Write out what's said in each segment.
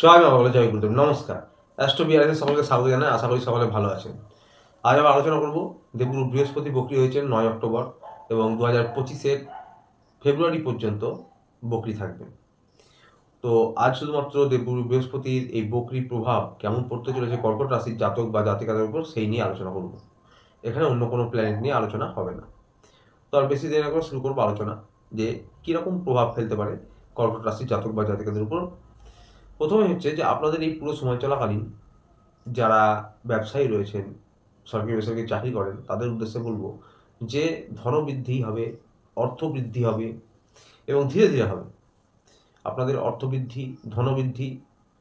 জয় মা বলে জয় গুরুদেব নমস্কার। অ্যাস্ট্রো বিআরএসে সকলকে স্বাগত জানাই। আশা করি সকলে ভালো আছেন। আজ আমরা আলোচনা করব দেবগুরু বৃহস্পতি বকরি হয়েছেন নয় অক্টোবর এবং দু হাজার পঁচিশের ফেব্রুয়ারি পর্যন্ত বকরি থাকবে তো আজ শুধুমাত্র দেবগুরু বৃহস্পতির এই বকরির প্রভাব কেমন পড়তে চলেছে, কর্কট রাশির জাতক বা জাতিকাদের উপর, সেই নিয়ে আলোচনা করব। এখানে অন্য কোনো প্ল্যানেট নিয়ে আলোচনা হবে না। তো আর বেশি দেরি না করে শুরু করব আলোচনা যে কীরকম প্রভাব ফেলতে পারে কর্কট রাশির জাতক বা জাতিকাদের উপর প্রথমে হচ্ছে যে আপনাদের এই পুরো সময় চলাকালীন যারা ব্যবসায়ী রয়েছেন, সরকারি বেসরকারি চাকরি করেন, তাদের উদ্দেশ্যে বলব যে ধনবৃদ্ধি হবে, অর্থ বৃদ্ধি হবে এবং ধীরে ধীরে হবে। আপনাদের অর্থবৃদ্ধি ধনবৃদ্ধি,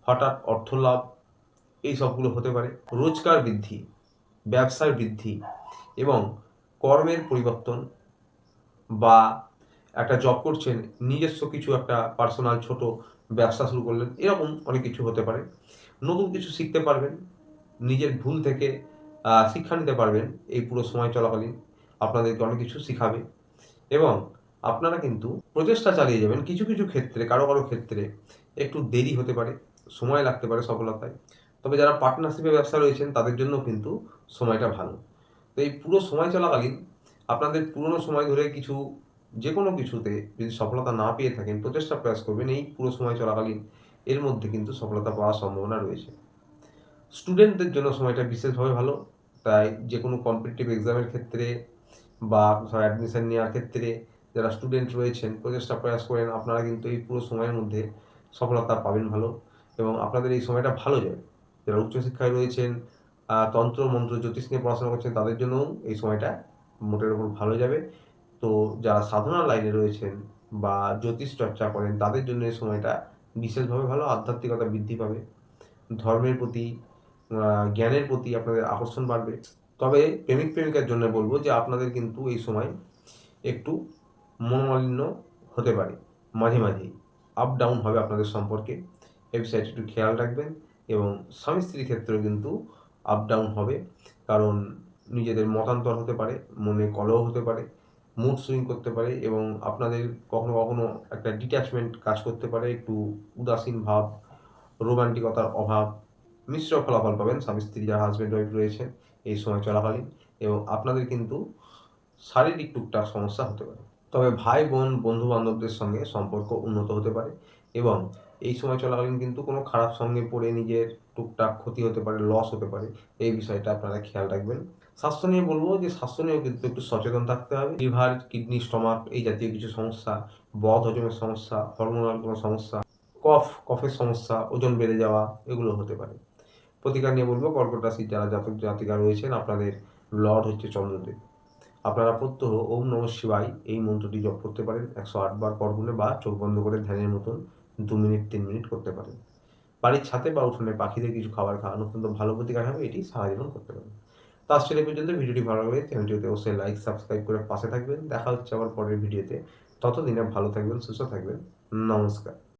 হঠাৎ অর্থ লাভ, এই সবগুলো হতে পারে। রোজগার বৃদ্ধি, ব্যবসার বৃদ্ধি এবং কর্মের পরিবর্তন বা একটা জব করছেন, নিজস্ব কিছু একটা পার্সোনাল ছোট ব্যবসা শুরু করলেন, এরকম অনেক কিছু হতে পারে। নতুন কিছু শিখতে পারবেন, নিজের ভুল থেকে শিক্ষা নিতে পারবেন, এই পুরো সময় চলাকালীন। আপনাদেরকে অনেক কিছু শিখাবে। এবং আপনারা কিন্তু প্রচেষ্টা চালিয়ে যাবেন কিছু কিছু ক্ষেত্রে, কারও কারও ক্ষেত্রে একটু দেরি হতে পারে, সময় লাগতে পারে সফলতায়। তবে যারা পার্টনারশিপে ব্যবসা রয়েছেন, তাদের জন্য কিন্তু সময়টা ভালো। তো এই পুরো সময় চলাকালীন, আপনাদের পুরনো সময় ধরে কিছু যে কোনো কিছুতে যদি সফলতা না পেয়ে থাকেন, প্রচেষ্টা প্রয়াস করবেন, এই পুরো সময় চলাকালীন এর মধ্যে কিন্তু সফলতা পাওয়ার সম্ভাবনা রয়েছে। স্টুডেন্টদের জন্য সময়টা বিশেষভাবে ভালো। তাই যে কোনো কম্পিটিটিভ এক্সামের ক্ষেত্রে বা কোথাও অ্যাডমিশন নেওয়ার ক্ষেত্রে যারা স্টুডেন্ট রয়েছেন, প্রচেষ্টা প্রয়াস করেন, আপনারা কিন্তু এই পুরো সময়ের মধ্যে সফলতা পাবেন ভালো এবং আপনাদের এই সময়টা ভালো যাবে। যারা উচ্চশিক্ষায় রয়েছেন তন্ত্র, মন্ত্র, জ্যোতিষ নিয়ে পড়াশোনা করছেন, তাদের জন্যও এই সময়টা মোটের উপর ভালো যাবে। তো যারা সাধনা লাইনে রয়েছেন বা জ্যোতিষ চর্চা করেন, তাদের জন্য এই সময়টা বিশেষভাবে ভালো, আধ্যাত্মিকতা বৃদ্ধি পাবে। ধর্মের প্রতি জ্ঞানের প্রতি আপনাদের আকর্ষণ বাড়বে। তবে প্রেমিক প্রেমিকার জন্য বলব যে আপনাদের কিন্তু এই সময় একটু মনোমালিন্য হতে পারে। মাঝে মাঝেই আপ ডাউন হবে আপনাদের সম্পর্কে। বিষয়টা একটু খেয়াল রাখবেন এবং স্বামী স্ত্রীর ক্ষেত্রেও কিন্তু আপ ডাউন হবে। কারণ নিজেদের মতান্তর হতে পারে, মনে কলহ হতে পারে। মুড সুইং করতে পারে এবং আপনাদের কখনো কখনো একটা ডিট্যাচমেন্ট কাজ করতে পারে, একটু উদাসীন ভাব রোমান্টিকতার অভাব, মিশ্র ফলাফল পাবেন স্বামী স্ত্রী, যারা হাজব্যান্ড ওয়াইফ রয়েছে এই সময় চলাকালীন এবং আপনাদের কিন্তু শারীরিক টুকটাক সমস্যা হতে পারে। তবে ভাই, বোন বন্ধু বান্ধবদের সঙ্গে সম্পর্ক উন্নত হতে পারে এবং এই সময় চলাকালীন কিন্তু কোনো খারাপ সঙ্গে পড়ে নিজের টুকটাক ক্ষতি হতে পারে লস হতে পারে, এই বিষয়টা আপনারা খেয়াল রাখবেন। স্বাস্থ্য নিয়ে বলব যে, স্বাস্থ্য নিয়েও কিন্তু একটু সচেতন থাকতে হবে। লিভার, কিডনি, স্টমাক, এই জাতীয় কিছু সমস্যা, বদ হজমের সমস্যা হরমোনাল কোনো সমস্যা, কফ, কফের সমস্যা, ওজন বেড়ে যাওয়া, এগুলো হতে পারে। প্রতিকার নিয়ে বলব, কর্কট রাশির যারা জাতক জাতিকা রয়েছেন, আপনাদের লর্ড হচ্ছে চন্দ্রদেব। আপনারা প্রত্যহ ওম নম শিবাই এই মন্ত্রটি জপ করতে পারেন। একশো আটবার করগুনে বা চোখ বন্ধ করে ধ্যানের মতন দু মিনিট, তিন মিনিট করতে পারেন। বাড়ির ছাদে বা উঠোনে পাখিদের কিছু খাবার খাওয়ানো অত্যন্ত ভালো প্রতিকার হবে, এটি সারা জীবন করতে পারেন। তো আজকের পর্যন্ত ভিডিওটি ভালো লাগলে চ্যানেলটিতে অবশ্যই লাইক সাবস্ক্রাইব করে পাশে থাকবেন। দেখা হচ্ছে আবার পরের ভিডিওতে। ততদিনে ভালো থাকবেন, সুস্থ থাকবেন। নমস্কার।